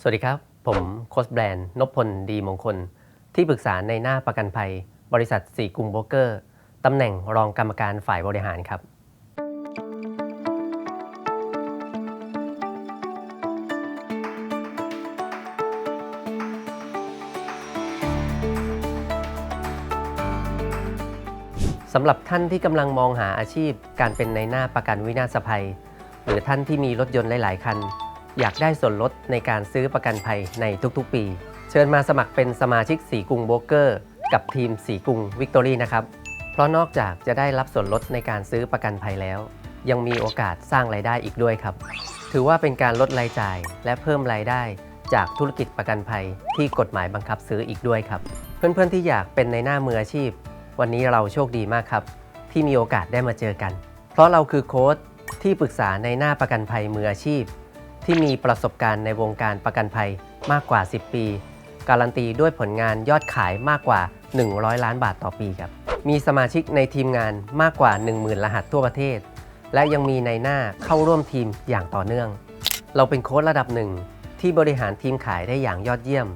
สวัสดีครับ ผมโค้ชแบรนด์นพพลดีมงคล ที่ปรึกษาในหน้าประกันภัย บริษัทสีกรุงโบรกเกอร์ตำแหน่งรองกรรมการฝ่ายบริหารครับ สำหรับท่านที่กำลังมองหาอาชีพการเป็นในหน้าประกันวินาศภัย หรือท่านที่มีรถยนต์หลาย ๆ คัน อยากได้ส่วนลดในการซื้อประกันภัยในทุกๆ ปี เชิญมาสมัครเป็นสมาชิกสีกรุงโบรกเกอร์ กับทีมสีกรุงวิกตอรี่นะครับ เพราะนอกจากจะได้รับส่วนลดในการซื้อประกันภัยแล้ว ยังมีโอกาสสร้างรายได้อีกด้วยครับ ถือว่าเป็นการลดรายจ่ายและเพิ่มรายได้จากธุรกิจประกันภัยที่กฎหมายบังคับซื้ออีกด้วยครับ เพื่อนๆที่อยากเป็นในหน้ามืออาชีพ วันนี้เราโชคดีมากครับ ที่มีโอกาสได้มาเจอกัน เพราะเราคือโค้ชที่ปรึกษาในหน้าประกันภัยมืออาชีพ ที่มีประสบการณ์ในวงการประกันภัยมากกว่า 10 ปี การันตีด้วยผลงานยอดขายมากกว่า 100 ล้านบาทต่อปีครับ มีสมาชิกในทีมงานมากกว่า 10,000 รหัสทั่วประเทศ และยังมีในหน้าเข้าร่วมทีมอย่างต่อเนื่อง เราเป็นโค้ชระดับหนึ่งที่บริหารทีมขายได้อย่างยอดเยี่ยม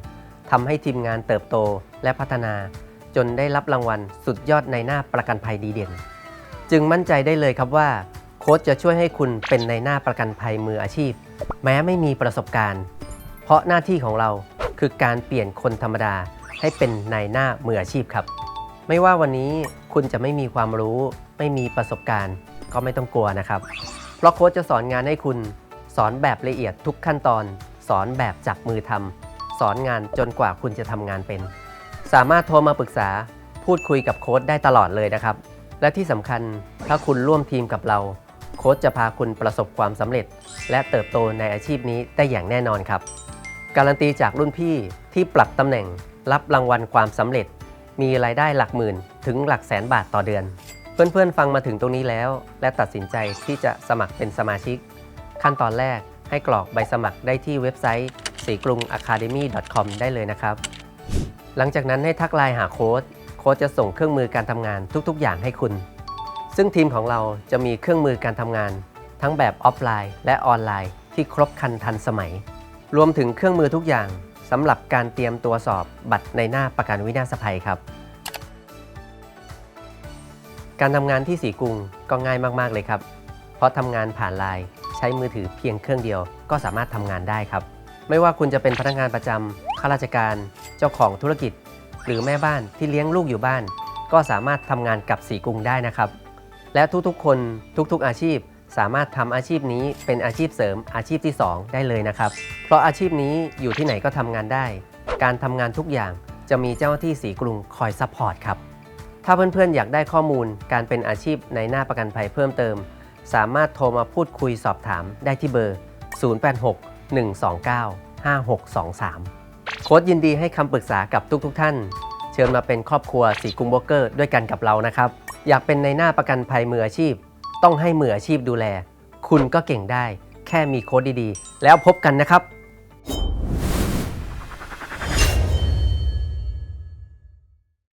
ทำให้ทีมงานเติบโตและพัฒนา จนได้รับรางวัลสุดยอดในหน้าประกันภัยดีเด่น จึงมั่นใจได้เลยครับว่า โค้ชจะช่วยให้คุณเป็นในหน้าประกันภัยมืออาชีพ แม้ไม่มีประสบการณ์ เพราะหน้าที่ของเราคือการเปลี่ยนคนธรรมดาให้เป็นในหน้ามืออาชีพครับ ไม่ว่าวันนี้คุณจะไม่มีความรู้ ไม่มีประสบการณ์ ก็ไม่ต้องกลัวนะครับ เพราะโค้ชจะสอนงานให้คุณ สอนแบบละเอียดทุกขั้นตอน สอนแบบจับมือทำสอนงานจนกว่าคุณจะทำงานเป็น สามารถโทรมาปรึกษาพูดคุยกับโค้ชได้ตลอดเลยนะครับ และที่สำคัญถ้าคุณร่วมทีมกับเรา โค้ชจะพาคุณประสบความสำเร็จ และเติบโตในอาชีพนี้ได้อย่างแน่นอนครับ การันตีจากรุ่นพี่ที่ปรับตำแหน่งรับรางวัลความสำเร็จ มีรายได้หลักหมื่นถึงหลักแสนบาทต่อเดือน เพื่อนๆฟังมาถึงตรงนี้แล้ว และตัดสินใจที่จะสมัครเป็นสมาชิก ขั้นตอนแรกให้กรอกใบสมัครได้ที่เว็บไซต์สีกรุง academy.com ได้เลยนะครับ หลังจากนั้นให้ทักไลน์หาโค้ดโค้ดจะส่งเครื่องมือการทำงานทุกๆ อย่างให้คุณ ซึ่งทีมของเราจะมีเครื่องมือการทำงาน ทั้งแบบออฟไลน์ และออนไลน์ที่ครบคันทันสมัย รวมถึงเครื่องมือทุกอย่างสำหรับการเตรียมตัวสอบบัตรในหน้าประกันวินาศภัยครับ การทำงานที่สีกรุงก็ง่ายมากๆเลยครับ เพราะทำงานผ่านไลน์ใช้มือถือเพียงเครื่องเดียวก็สามารถทำงานได้ครับ ไม่ว่าคุณจะเป็นพนักงานประจำข้าราชการ เจ้าของธุรกิจ หรือแม่บ้านที่เลี้ยงลูกอยู่บ้าน ก็สามารถทำงานกับสีกรุงได้นะครับ และทุกๆ คนทุกๆอาชีพ สามารถทำอาชีพนี้เป็นอาชีพเสริมอาชีพที่ 2 ได้เลยนะครับ เพราะอาชีพนี้อยู่ที่ไหนก็ทำงานได้ การทำงานทุกอย่างจะมีเจ้าหน้าที่สีกรุงคอยซัพพอร์ตครับ ถ้าเพื่อนๆ อยากได้ข้อมูลการเป็นอาชีพในหน้าประกันภัยเพิ่มเติม สามารถโทรมาพูดคุยสอบถามได้ที่เบอร์ 086 129 5623 โค้ดยินดีให้คำปรึกษากับทุกๆทท่าน เชิญมาเป็นครอบครัวสีกุ้งโบรกเกอร์ด้วยกันกับเรานะครับ อยากเป็นในหน้าประกันภัยมืออาชีพ ต้องให้มืออาชีพดูแล คุณก็เก่งได้ แค่มีโค้ดดีๆ แล้วพบกันนะครับ